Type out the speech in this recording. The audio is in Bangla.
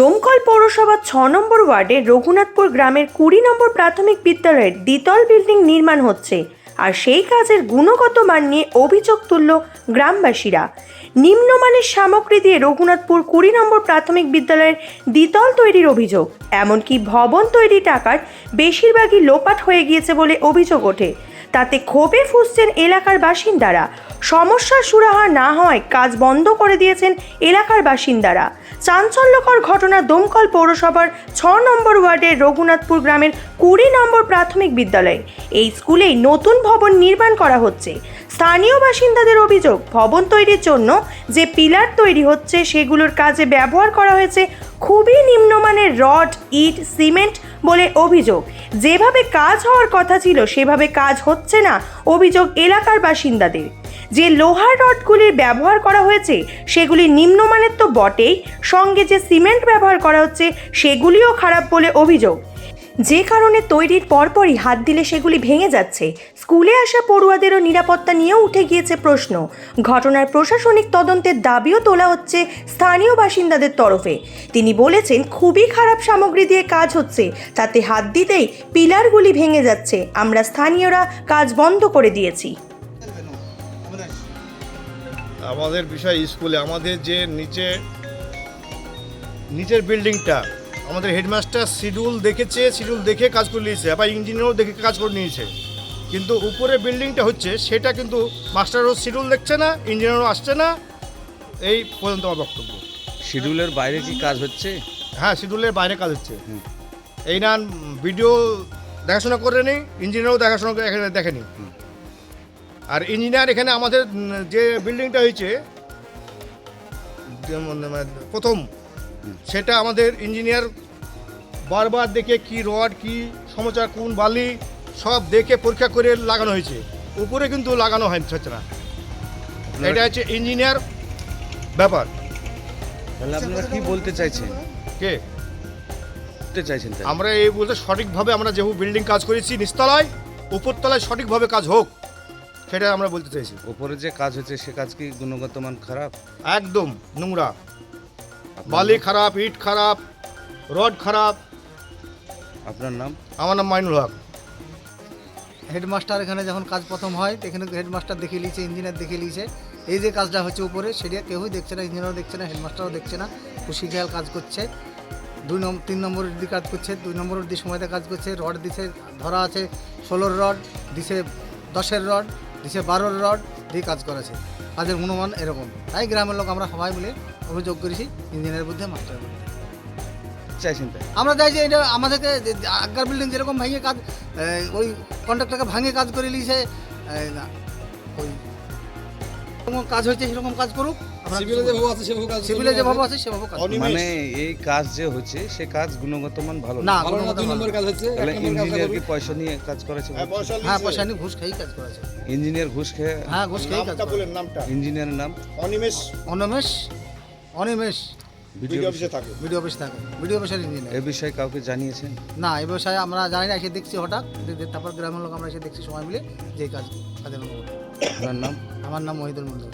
ডোমকল পৌরসভা ছ নম্বর ওয়ার্ডের রঘুনাথপুর গ্রামের কুড়ি নম্বর প্রাথমিক বিদ্যালয়ের দ্বিতল বিল্ডিং নির্মাণ হচ্ছে আর সেই কাজের গুণগত মান নিয়ে অভিযোগ তুলল গ্রামবাসীরা। নিম্নমানের সামগ্রী দিয়ে রঘুনাথপুর কুড়ি নম্বর প্রাথমিক বিদ্যালয়ের দ্বিতল তৈরির অভিযোগ, এমনকি ভবন তৈরি টাকার বেশিরভাগই লোপাট হয়ে গিয়েছে বলে অভিযোগ ওঠে। তাতে ক্ষোভে ফুসছেন এলাকার বাসিন্দারা। সমস্যার সুরাহা না হয় কাজ বন্ধ করে দিয়েছেন এলাকার বাসিন্দারা। চাঞ্চল্যকর ঘটনা দমকল পৌরসভার ছ নম্বর ওয়ার্ডের রঘুনাথপুর গ্রামের কুড়ি নম্বর প্রাথমিক বিদ্যালয়ে। এই স্কুলেই নতুন ভবন নির্মাণ করা হচ্ছে। স্থানীয় বাসিন্দাদের অভিযোগ, ভবন তৈরির জন্য যে পিলার তৈরি হচ্ছে সেগুলোর কাজে ব্যবহার করা হয়েছে খুবই নিম্নমানের রড, ইট, সিমেন্ট বলে অভিযোগ। যেভাবে কাজ হওয়ার কথা ছিল, সেভাবে কাজ হচ্ছে না, অভিযোগ এলাকার বাসিন্দাদের। যে লোহার রডগুলির ব্যবহার করা হয়েছে, সেগুলি নিম্নমানের তো বটেই, সঙ্গে যে সিমেন্ট ব্যবহার করা হচ্ছে, সেগুলিও খারাপ বলে অভিযোগ। যে কারণে তৈরির পরপরই হাত দিলে সেগুলি ভেঙে যাচ্ছে। স্কুলে আসা পড়ুয়াদেরও নিরাপত্তা নিয়েও উঠে গিয়েছে প্রশ্ন। ঘটনার প্রশাসনিক তদন্তের দাবিও তোলা হচ্ছে স্থানীয় বাসিন্দাদের তরফে। তিনি বলেছেন, খুবই খারাপ সামগ্রী দিয়ে কাজ হচ্ছে। তাতে হাত দিতেই পিলারগুলি ভেঙে যাচ্ছে। আমরা স্থানীয়রা কাজ বন্ধ করে দিয়েছি। আমাদের বিষয় স্কুলে, আমাদের যে নিচে, নিচের বিল্ডিংটা আমাদের হেডমাস্টার শিডিউল দেখেছে শিডিউল দেখে কাজ করে নিয়েছে। আবার ইঞ্জিনিয়ারও দেখে কাজ করে নিয়েছে। কিন্তু উপরে বিল্ডিংটা হচ্ছে সেটা কিন্তু মাস্টারও শিডিউল দেখছে না ইঞ্জিনিয়ারও আসছে না। এই পর্যন্ত আমার বক্তব্য। শিডিউলের বাইরে কি কাজ হচ্ছে? হ্যাঁ শিডিউলের বাইরে কাজ হচ্ছে। এই না ভিডিও দেখাশোনা করে করেনি ইঞ্জিনিয়ারও দেখাশোনা এখানে দেখেনি। আর ইঞ্জিনিয়ার এখানে আমাদের যে বিল্ডিংটা হয়েছে মানে, প্রথম সেটা আমাদের ইঞ্জিনিয়ার বারবার দেখে কি রড কি সমস্যা কোন বালি সব দেখে পরীক্ষা করে লাগানো হয়েছে। উপরে কিন্তু লাগানো হয় হচ্ছে না। এটা হচ্ছে ইঞ্জিনিয়ার ব্যাপার। তাহলে আপনারা কি বলতে চাইছেন? কে? বলতে চাইছেন আমরা এই বলতে সঠিকভাবে আমরা যেহেতু বিল্ডিং কাজ করেছি নিচতলায় উপরতলায় সঠিকভাবে কাজ হোক সেটা আমরা বলতে চাইছি। উপরে যে কাজ হচ্ছে সে কাজ কি গুণগত মান খারাপ? একদম নোংরা। বালি খারাপ ইট খারাপ রড খারাপ। আপনার নাম? আমার নাম মাইনুল হক। হেডমাস্টার এখানে যখন কাজ প্রথম হয় এখানে হেডমাস্টার দেখে নিয়েছে ইঞ্জিনিয়ার দেখে নিয়েছে। এই যে কাজটা হচ্ছে উপরে সেটা কেউই দেখছে না ইঞ্জিনিয়ারও দেখছে না হেডমাস্টারও দেখছে না। খুশি খেয়াল কাজ করছে। দুই নম্বর তিন নম্বরের দিকে কাজ করছে দুই নম্বরের দিকে সময়তে কাজ করছে রড দিছে ধরা আছে ষোলোর রড দিছে দশের রড দিছে বারোর রড দিয়ে কাজ করেছে। কাজের গুণমান এরকম। তাই গ্রামের লোক আমরা সবাই মিলে অভিযোগ করেছি ইঞ্জিনিয়ারের বিরুদ্ধে মাস্টারের বিরুদ্ধে চাইছেন তাই? আমরা চাই যে এটা আমাদেরকে যে আগের বিল্ডিং যেরকম ভেঙে কাজ ওই কন্ট্রাক্টরকে ভাঙে কাজ করে নিয়েছে ওই কাজ হয়েছে সেরকম কাজ করুক। সিভিলে যেভাবে আছে সেভাবে কাজ মানে এই কাজ যে হচ্ছে সে কাজ গুণগত মান ভালো না। তাহলে ইঞ্জিনিয়ার কি পয়সা নিয়ে কাজ করেছে হ্যাঁ, পয়সা হ্যাঁ। পয়সা নিয়ে ঘুষ খেয়েই কাজ করেছে। ইঞ্জিনিয়ার ঘুষ খেয়ে হ্যাঁ ঘুষ কাজ নামটা ইঞ্জিনিয়ারের নাম? অনিমেষ। অনিমেশ অনিমেষ অফিসে থাকে। ভিডিও অফিস থাকে। ভিডিও অফিসের ইঞ্জিনিয়ার এ বিষয়ে কাউকে জানিয়েছেন? না এ বিষয়ে আমরা জানি না এসে দেখছি হঠাৎ। তারপর গ্রামের লোক আমরা এসে দেখছি সময় মিলে যে কাজ কাজের নাম? আমার নাম মহিদুল মন্ডল।